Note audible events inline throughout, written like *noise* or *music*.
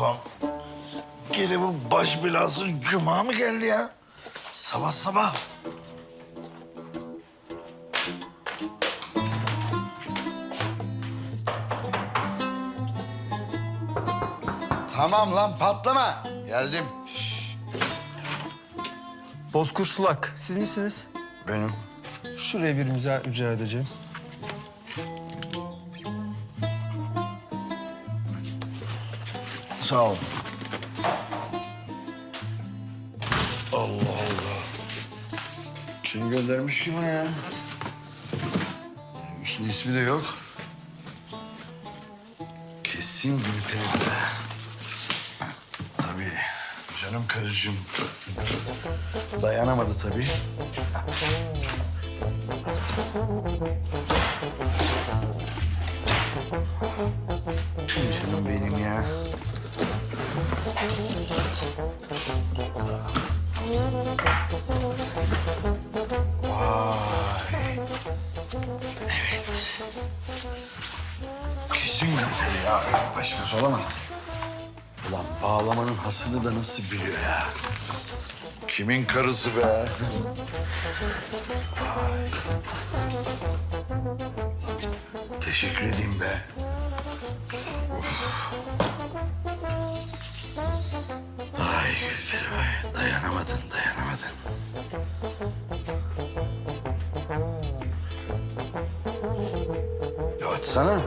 Ulan gene bu baş belası cuma mı geldi ya? Sabah sabah. Tamam lan patlama. Geldim. Bozkurt Sulak, siz misiniz? Benim. Şuraya bir imza rica edeceğim. Sağ ol. Allah Allah. Kim göndermiş ki bunu ya? Üstünde ismi de yok. Kesin Gülperi. Tabii. Canım karıcığım. Dayanamadı tabii. Olamaz. Ulan bağlamanın hasını da nasıl biliyor ya? Kimin karısı be? Teşekkür edeyim be. Of. Ay Gülperi be. Dayanamadın, dayanamadın. Ya açsana.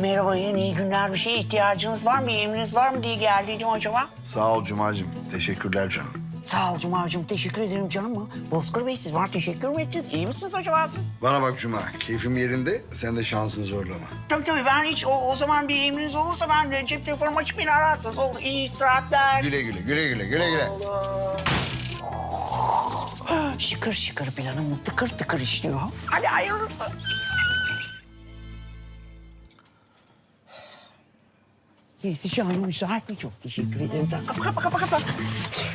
Merhaba yeni iyi günler. Bir şeye ihtiyacınız var mı? Bir emriniz var mı diye geldiydim acaba. Sağ ol Cuma'cığım. Teşekkürler canım. Sağ ol Cuma'cığım. Teşekkür ederim canım mı? Bozkır Bey siz bana teşekkür mü ettiniz? İyi misiniz acaba siz? Bana bak Cuma. Keyfim yerinde. Sen de şansını zorlama. Tabii tabii ben hiç o, o zaman bir emriniz olursa ben de cep telefonumu açıp beni ararsınız. Oldu iyi istirahatler. Güle güle, güle güle, güle güle. *gasps* Şıkır şıkır planım tıkır tıkır işliyor. Hadi hayırlısı. Yesiş Hanım müsait mi? Çok teşekkür ederim. Kapa kapa kapa kapa.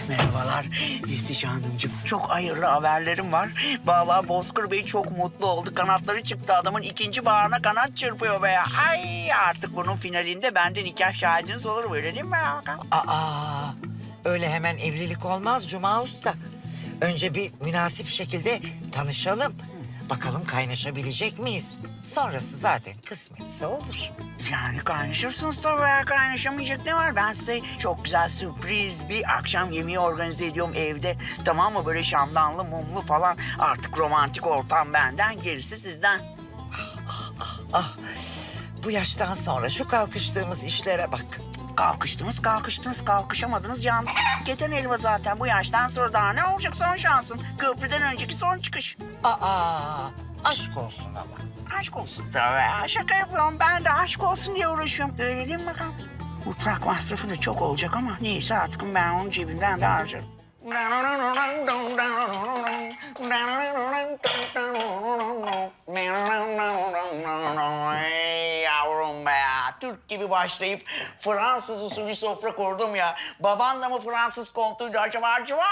Merhabalar Yesiş Hanımcığım. Çok hayırlı haberlerim var. Vallahi Bozkır Bey çok mutlu oldu. Kanatları çıktı adamın ikinci bağrına kanat çırpıyor be. Ay artık bunun finalinde benden nikah şahidiniz olur öyle değil mi? Aa, öyle hemen evlilik olmaz Cuma Usta. Önce bir münasip şekilde tanışalım. Bakalım kaynaşabilecek miyiz? Sonrası zaten kısmetse olur. Yani kaynaşırsınız tabii ya. Kaynaşamayacak ne var? Ben size çok güzel sürpriz bir akşam yemeği organize ediyorum evde. Tamam mı? Böyle şamdanlı, mumlu falan. Artık romantik ortam benden, gerisi sizden. Ah, bu yaştan sonra şu kalkıştığımız işlere bak. Kalkıştınız, kalkıştınız, kalkışamadınız. Can keten elma zaten. Bu yaştan sonra daha ne olacak son şansın? Köprüden önceki son çıkış. Aa, aşk olsun ama. Aşk olsun tabii ya. Şaka yapıyorum. Ben de aşk olsun diye uğraşıyorum. Öyle değil mi bakalım? Mutfak masrafı da çok olacak ama neyse artık ben onu cebimden de harcarım. *laughs* Ey Yavrum be ya. Türk gibi başlayıp Fransız usulü sofra kurdum ya. Baban da mı Fransız kontuydu acaba? Cuma,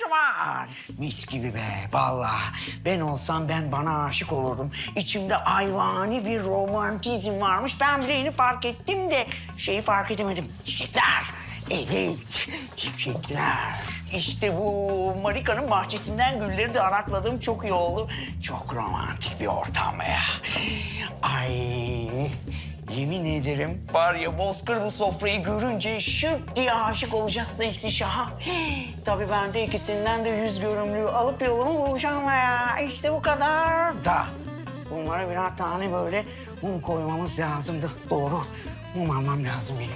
cuma. Mis gibi be vallahi. Ben olsam ben bana aşık olurdum. İçimde hayvani bir romantizm varmış. Ben bile yeni fark ettim de şeyi fark edemedim. Çiçekler. Evet, çiçekler. İşte bu Marika'nın bahçesinden gülleri de arakladığım çok iyi oldu. Çok romantik bir ortam ya. Ay, yemin ederim var ya bozkır bu sofrayı görünce şıp diye aşık olacak Zeysi Şah'a. *gasps* Tabii ben de ikisinden de yüz görümlüğü alıp yolumu bulacağım ya. İşte bu kadar da. Bunlara birer tane böyle mum koymamız lazımdı. Doğru. Mum almam lazım benim.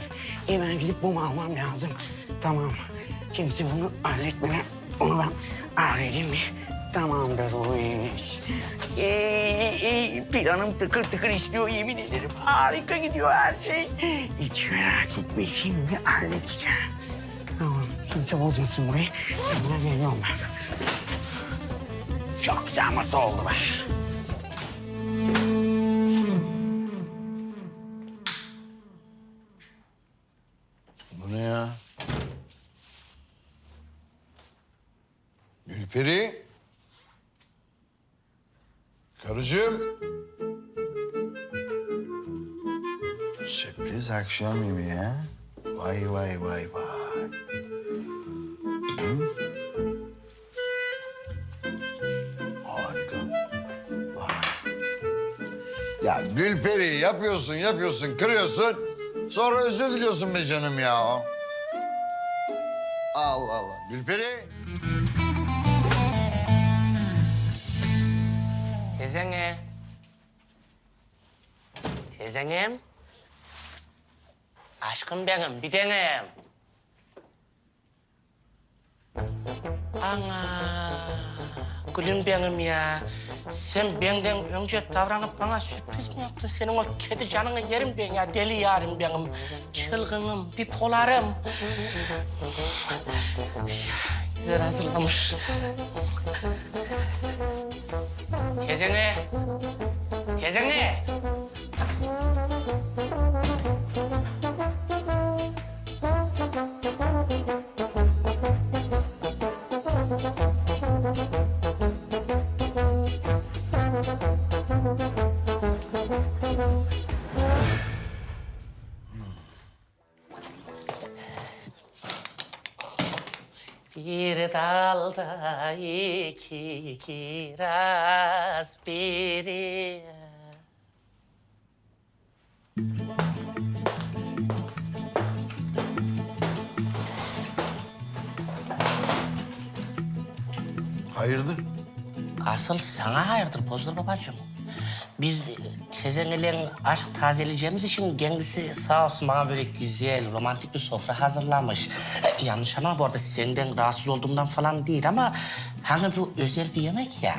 Hemen gidip mum almam lazım. Tamam. Kimse bunu halletmeden onu ben halledeyim mi? Tamamdır bu iş. Ee, planım tıkır tıkır işliyor yemin ederim. Harika gidiyor her şey. Hiç merak etme şimdi halledeceğim. Tamam kimse bozmasın burayı. Buna geliyorum ben. Çok güzel masa oldu be. Bu ne ya? Gülperi. Karıcığım. Sürpriz akşam yemeği ha? Vay vay vay vay. Harika. Vay. Ya Gülperi yapıyorsun yapıyorsun kırıyorsun. Sonra özür diliyorsun be canım ya. Allah Allah. Gülperi. Teyzene. Teyzenim. Aşkım benim, bir tanem. Ana, gülüm benim ya. Sen benden önce davranıp bana sürpriz mi yaptın? Senin o kedi canını yerim ben ya. Deli yarim benim. Çılgınım, bipolarım. Güzel hazırlamış. Teyzene. Teyzene. Bir dalda iki kiraz biri. Hayırdır? Asıl sana hayırdır Bozdur babacığım. Biz Sezen'le aşk tazeleyeceğimiz için kendisi sağ olsun bana böyle güzel, romantik bir sofra hazırlamış. E, yanlış ama bu arada senden rahatsız olduğumdan falan değil ama... ...hani bu özel bir yemek ya.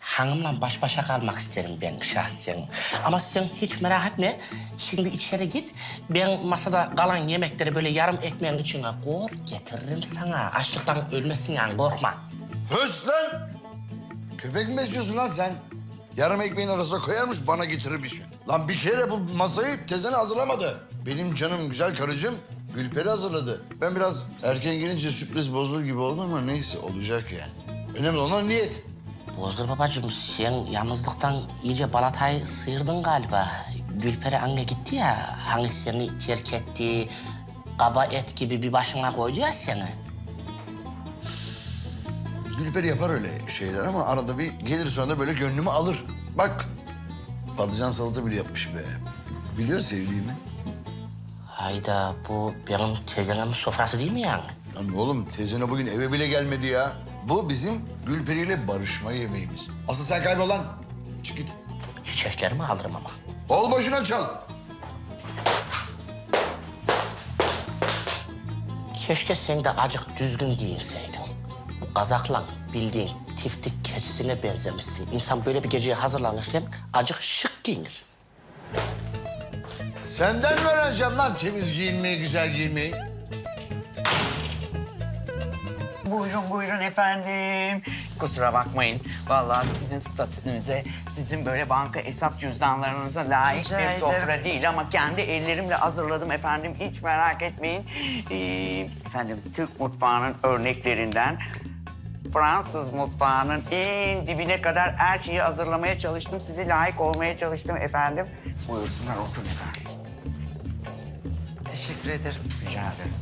Hanımla baş başa kalmak isterim ben şahsen. Ama sen hiç merak etme. Şimdi içeri git. Ben masada kalan yemekleri böyle yarım ekmeğin içine koy getiririm sana. Açlıktan ölmesin yani korkma. Lan! Köpek mi besliyorsun lan sen? Yarım ekmeğin arasına koyarmış bana getirirmiş. Lan bir kere bu masayı tezene hazırlamadı. Benim canım güzel karıcığım Gülperi hazırladı. Ben biraz erken gelince sürpriz bozulur gibi oldu ama neyse olacak yani. Önemli olan niyet. Bozgur babacığım sen yalnızlıktan iyice balatayı sıyırdın galiba. Gülperi anne gitti ya, hani seni terk etti, kaba et gibi bir başına koydu ya seni. Gülperi yapar öyle şeyler ama arada bir gelir sonra böyle gönlümü alır. Bak patlıcan salata bile yapmış be. Biliyor sevdiğimi. Hayda bu benim teyzemin sofrası değil mi yani? Lan oğlum tezene bugün eve bile gelmedi ya. Bu bizim Gülperi ile barışma yemeğimiz. Asıl sen kaybol lan. Çık git. Çiçeklerimi alırım ama. Bol başına çal. Keşke sen de acık düzgün giyinseydin. Bu kazakla bildiğin tiftik keçisine benzemişsin. İnsan böyle bir geceye hazırlanırken acık şık giyinir. Senden mi öğreneceğim lan temiz giyinmeyi, güzel giyinmeyi? Buyurun buyurun efendim. Kusura bakmayın. Vallahi sizin statünüze, sizin böyle banka hesap cüzdanlarınıza layık Rica bir ederim. sofra değil ama kendi ellerimle hazırladım efendim. Hiç merak etmeyin. Ee, efendim Türk mutfağının örneklerinden Fransız mutfağının en dibine kadar her şeyi hazırlamaya çalıştım. Sizi layık olmaya çalıştım efendim. Buyursunlar oturun efendim. Teşekkür ederim. Rica ederim.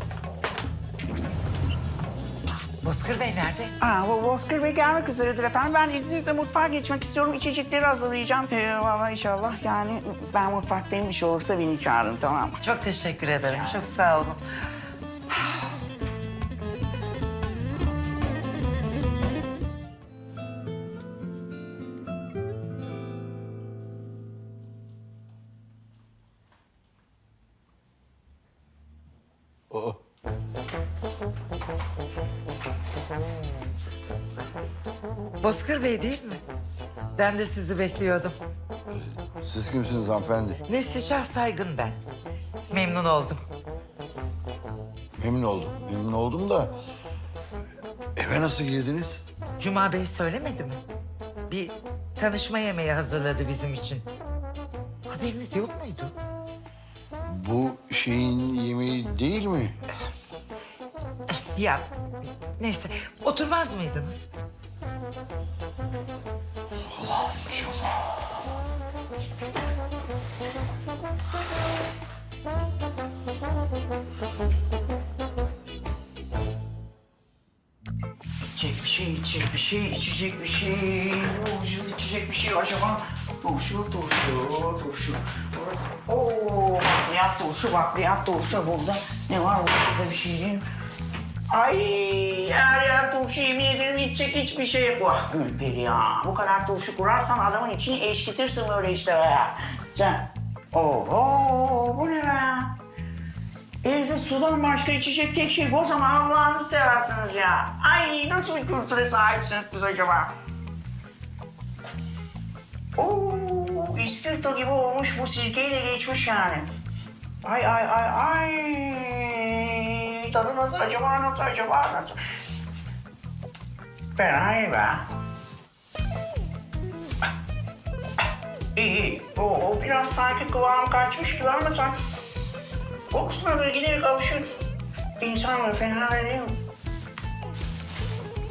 Bozkır Bey nerede? Aa, bu Bozkır Bey gelmek üzeredir efendim. Ben izninizle mutfağa geçmek istiyorum. İçecekleri hazırlayacağım. Ee, vallahi inşallah yani ben mutfaktayım. Bir şey olursa beni çağırın tamam mı? Çok teşekkür ederim. Çok sağ olun. Oo. Bozkır Bey değil mi? Ben de sizi bekliyordum. Siz kimsiniz hanımefendi? Neslişah Saygın ben. Memnun oldum. Memnun oldum. Memnun oldum da... Eve nasıl girdiniz? Cuma Bey söylemedi mi? Bir tanışma yemeği hazırladı bizim için. Haberiniz yok muydu? Bu şeyin yemeği değil mi? Ya neyse oturmaz mıydınız? Ulan Cuma. İçecek bir şey, içecek bir şey, içecek bir şey. Turşu, içecek bir şey acaba. Turşu, turşu, turşu. Oo, bakliyat turşu, bakliyat turşu burada. Ne var burada bir şey değil? Ay her yer turşu yemin ederim içecek hiçbir şey yok. Vah Gülperi ya. Bu kadar turşu kurarsan adamın içini eşkitirsin böyle işte be. Sen. Oho bu ne be? Evde sudan başka içecek tek şey bu zaman Allah'ınızı seversiniz ya. Ay nasıl bir kültüre sahipsiniz siz acaba? Oo, ispirto gibi olmuş bu sirkeyi de geçmiş yani. Ay ay ay ay. Tadı nasıl acaba nasıl acaba nasıl? Fena iyi be. İyi iyi. Oo, biraz sanki kıvam kaçmış gibi ama sen kokusuna böyle giderek alışır. İnsan böyle fena değil mi?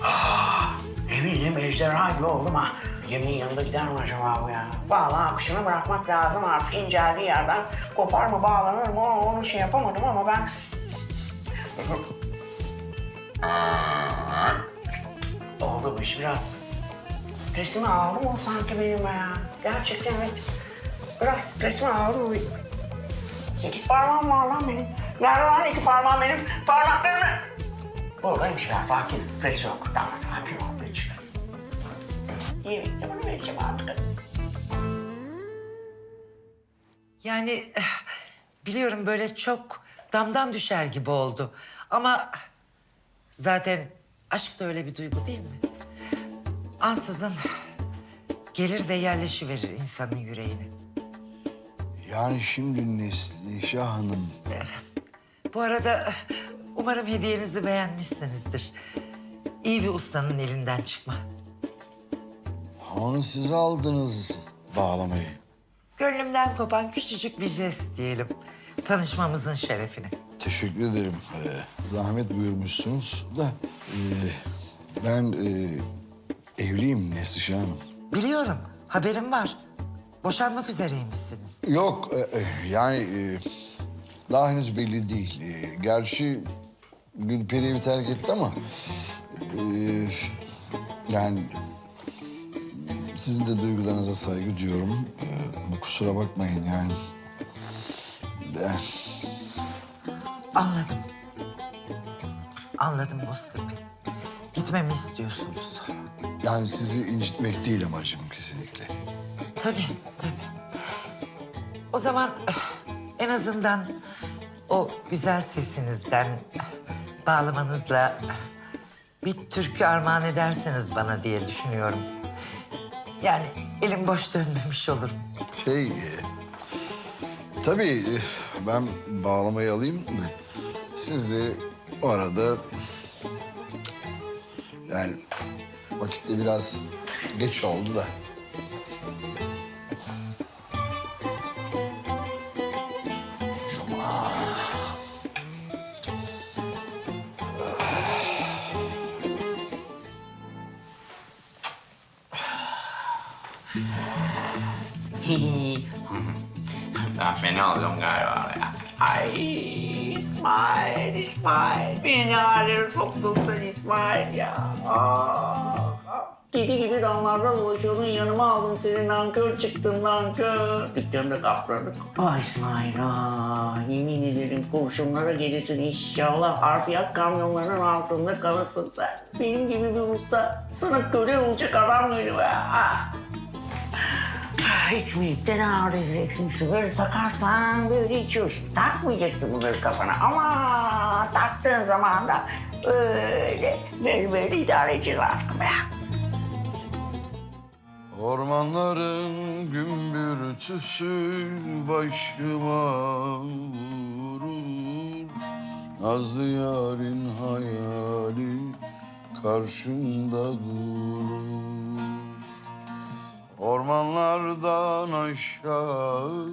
Ah, eminim ejderha gibi oldum ha. Yemin yanında gider mi acaba bu ya? Vallahi akışını bırakmak lazım artık inceldiği yerden. Kopar mı bağlanır mı onu, onu şey yapamadım ama ben... Oldu bu iş biraz. Stresimi aldı mı sanki benim ya? Gerçekten evet. Biraz stresimi aldı bu. Sekiz parmağım var lan benim. Nerede lan iki parmağım benim? Parmaklarını... Buradaymış ya sakin, stres yok. Tamam sakin ol de bunu vereceğim artık. Yani eh, biliyorum böyle çok damdan düşer gibi oldu. Ama zaten aşk da öyle bir duygu değil mi? Ansızın gelir ve yerleşiverir insanın yüreğine. Yani şimdi Neslişah Hanım Bu arada umarım hediyenizi beğenmişsinizdir. İyi bir ustanın elinden çıkma. Onu siz aldınız bağlamayı. Gönlümden kopan küçücük bir jest diyelim. Tanışmamızın şerefine. Teşekkür ederim. Ee, zahmet buyurmuşsunuz da ee, ben ee, evliyim Neslişah Hanım. Biliyorum, haberim var. Boşanmak üzereymişsiniz. Yok e, e, yani e, daha henüz belli değil. E, gerçi Gülperi evi terk etti ama e, yani sizin de duygularınıza saygı duyuyorum. E, ama kusura bakmayın yani. De, Anladım. Anladım Bozkır Bey. Gitmemi istiyorsunuz. yani sizi incitmek değil amacım kesinlikle. Tabii, tabii. O zaman eh, en azından o güzel sesinizden, eh, bağlamanızla eh, bir türkü armağan edersiniz bana diye düşünüyorum. Yani elim boş dönmemiş olurum. Şey, e, tabii e, ben bağlamayı alayım. Siz de o arada yani vakitte biraz geç oldu da. Ben fena oluyorum galiba ya. Ay İsmail, İsmail. Beni hallere soktun sen İsmail ya. Kedi gibi damlardan dolaşıyordun yanıma aldım seni nankör çıktın nankör. Dükkanda kaptırdık. Ay İsmail ha yemin ederim kurşunlara gelirsin inşallah harfiyat kamyonlarının altında kalırsın sen. Benim gibi bir usta sana köle olacak adam geliyor ya. Ah. İçmeyip de ne ağrıyacaksın böyle takarsan böyle içiyorsun. Takmayacaksın bunları kafana. Ama taktığın zaman da böyle böyle böyle idare edeceğiz artık be. Ormanların gümbürtüsü başıma vurur. Nazlı yarın hayali karşımda durur Ormanlardan aşağı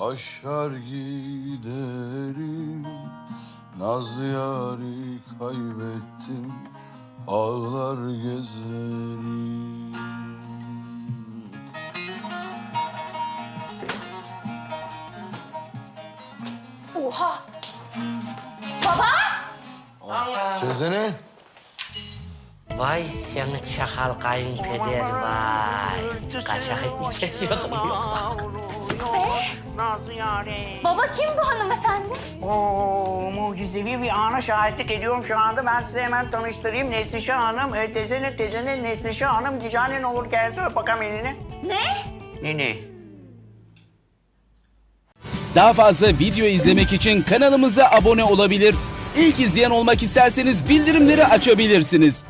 aşar giderim Nazlı yarı kaybettim ağlar gezerim. Oha! Baba! Sezene, Vay seni çakal kayınpeder vay. Kaçak et mi kesiyordun yoksa? Baba kim bu hanımefendi? Oo, mucizevi bir ana şahitlik ediyorum şu anda. Ben size hemen tanıştırayım. Neslişah Hanım, e, tezene tezene Neslişah Hanım. Dicane ne olur gelse öp bakalım elini. Ne? Ne ne? Daha fazla video izlemek için kanalımıza abone olabilir. İlk izleyen olmak isterseniz bildirimleri açabilirsiniz.